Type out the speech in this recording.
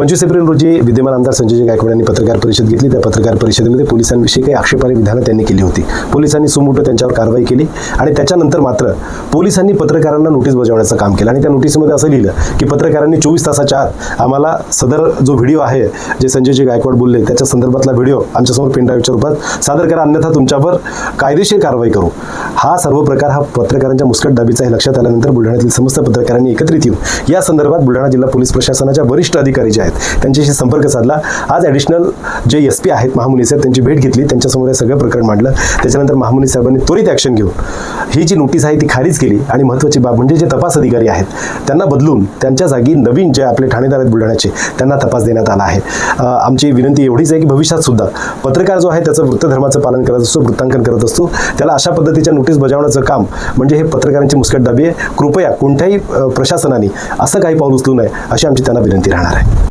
पंचवीस एप्रिल रोजी विद्यमान आमदार संजय गायकवाड यांनी पत्रकार परिषद घेतली. त्या पत्रकार परिषदेमध्ये पोलिसांविषयी काही आक्षेपार्ह विधानं त्यांनी केली होती. पोलिसांनी सुमोटो त्यांच्यावर कारवाई केली आणि त्याच्यानंतर मात्र पोलिसांनी पत्रकारांना नोटीस बजावण्याचं काम केलं. आणि त्या नोटीसमध्ये असं लिहिलं की पत्रकारांनी चोवीस तासाच्या आत आम्हाला सदर जो व्हिडिओ आहे जे संजयजी गायकवाड बोलले त्याच्या संदर्भातला व्हिडिओ आमच्यासमोर पेनड्राईव्हच्या रूपात सादर करा अन्यथा तुमच्यावर कायदेशीर कारवाई करू. हा सर्व प्रकार हा पत्रकारांच्या मुस्कट दाबीचा हे लक्षात आल्यानंतर बुलढाण्यातील समस्त पत्रकारांनी एकत्रित येऊन या संदर्भात बुलढाणा जिल्हा पोलीस प्रशासनाच्या वरिष्ठ अधिकारी जे आहेत त्यांच्याशी संपर्क साधला. आज ॲडिशनल जे एस पी आहेत महामुनी साहेब त्यांची भेट घेतली. त्यांच्यासमोर हे सगळं प्रकरण मांडलं. त्याच्यानंतर महामुनी साहेबांनी त्वरित ॲक्शन घेऊन ही जी नोटीस आहे ती खारीज केली. आणि महत्त्वाची बाब म्हणजे जे तपास अधिकारी आहेत त्यांना बदलून त्यांच्या जागी नवीन जे आपले ठाणेदार आहेत बुलढाण्याचे त्यांना तपास देण्यात आला आहे. आमची विनंती एवढीच आहे की भविष्यात सुद्धा पत्रकार जो आहे त्याचं वृत्तधर्माचं पालन करत असतो वृत्तांकन करत असतो. त्याला अशा पद्धतीच्या नोटीस बजावण्याचं काम म्हणजे हे पत्रकारांची मुस्कट दाबी आहे. कृपया कोणत्याही प्रशासनाने असं काही पाऊल उचलू नये अशी आमची त्यांना विनंती राहणार आहे.